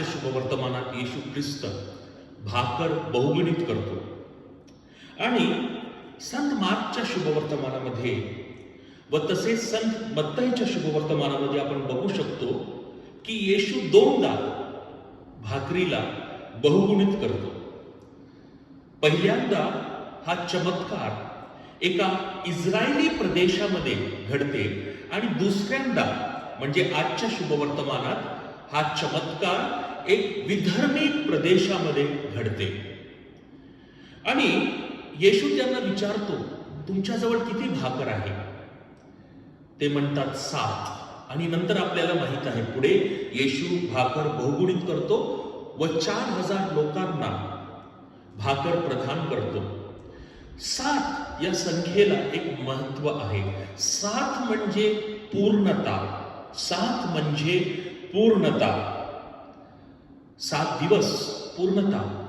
आजच्या शुभवर्तमानात येशू ख्रिस्त भाकर बहुगुणित करतो. आणि संत मार्कच्या शुभवर्तमानामध्ये व तसेच संत मत्ताईच्या शुभवर्तमानामध्ये आपण बघू शकतो की येशू दोनदा भाकरीला बहुगुणित करतो. पहिल्यांदा हा चमत्कार एका इस्रायली प्रदेशामध्ये घडते आणि दुसऱ्यांदा म्हणजे आजच्या शुभवर्तमानात हा चमत्कार एक विधर्मी प्रदेशामध्ये घडते. आणि येशू त्यांना विचारतो तुमच्याजवळ किती भाकर आहे? ते म्हणतात सात. आणि नंतर आपल्याला माहीत आहे पुढे येशू भाकर बहुगुणित करतो व चार हजार लोकांना भाकर प्रदान करतो. सात या संख्येला एक महत्त्व आहे. सात म्हणजे पूर्णता सात म्हणजे पूर्णता. सात दिवस पूर्णता.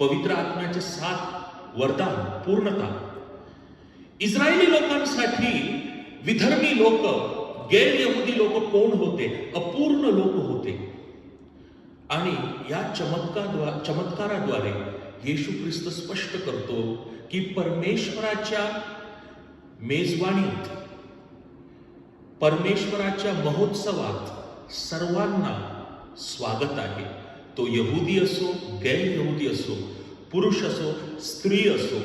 पवित्र आत्म्याचे सात वरदान पूर्णता. इस्रायली लोकांसाठी विधर्मी लोक गैर यहुदी लोक कोण होते? अपूर्ण लोक होते. आणि या चमत्कार चमत्काराद्वारे येशू ख्रिस्त स्पष्ट करतो की परमेश्वराच्या मेजवानीत परमेश्वराच्या महोत्सवात सर्वांना स्वागत आहे. तो यहुदी असो गैरयहुदी असो पुरुष असो स्त्री असो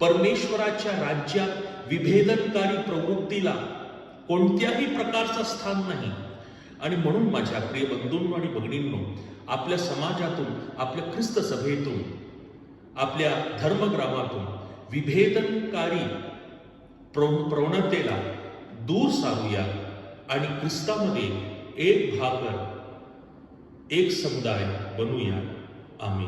परमेश्वराच्या राज्यात विभेदनकारी प्रवृत्तीला कोणत्याही प्रकारचं स्थान नाही. आणि म्हणून माझ्या प्रिय बंधूंनो आणि भगिनींनो आपल्या समाजातून आपल्या ख्रिस्त सभेतून आपल्या धर्मग्रामातून विभेदनकारी प्रव प्रवणतेला दूर सारूया. आणि ख्रिस्तामध्ये एक भाकर एक समुदाय बनूया. आम्ही